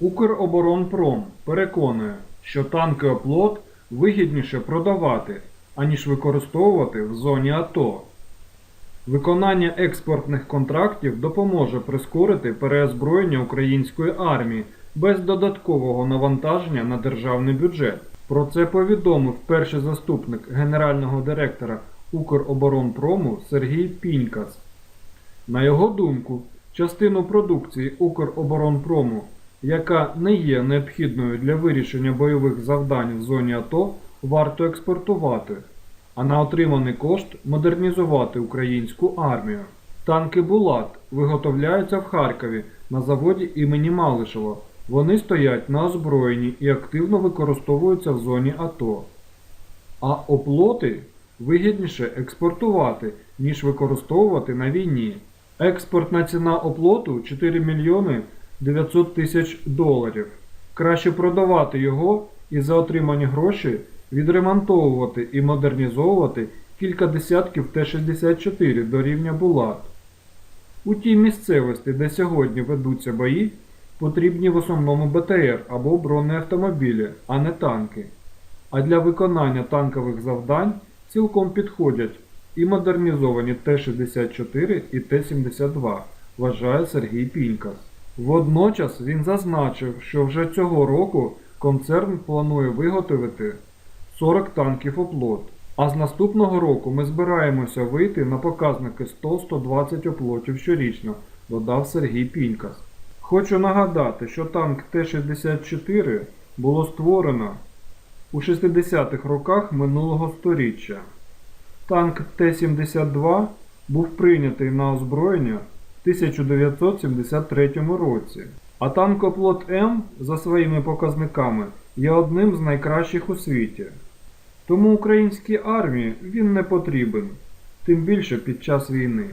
Укроборонпром переконує, що танки оплот вигідніше продавати, аніж використовувати в зоні АТО. Виконання експортних контрактів допоможе прискорити переозброєння української армії без додаткового навантаження на державний бюджет. Про це повідомив перший заступник генерального директора Укроборонпрому Сергій Пінькас. На його думку, частину продукції Укроборонпрому, яка не є необхідною для вирішення бойових завдань в зоні АТО, варто експортувати, а на отриманий кошт модернізувати українську армію. Танки Булат виготовляються в Харкові на заводі імені Малишева. Вони стоять на озброєнні і активно використовуються в зоні АТО. А оплоти вигідніше експортувати, ніж використовувати на війні. Експортна ціна оплоту 4 мільйони 900 тисяч доларів. Краще продавати його і за отримані гроші відремонтовувати і модернізовувати кілька десятків Т-64 до рівня Булат. У тій місцевості, де сьогодні ведуться бої, потрібні в основному БТР або бронеавтомобілі, а не танки. А для виконання танкових завдань цілком підходять і модернізовані Т-64 і Т-72, вважає Сергій Пінькас. Водночас він зазначив, що вже цього року концерн планує виготовити 40 танків оплот. А з наступного року ми збираємося вийти на показники 100-120 оплотів щорічно, додав Сергій Пінькас. Хочу нагадати, що танк Т-64 було створено у 60-х роках минулого сторіччя. Танк Т-72 був прийнятий на озброєння 1973 році. А танкоплот М за своїми показниками є одним з найкращих у світі. Тому українській армії він не потрібен, тим більше під час війни.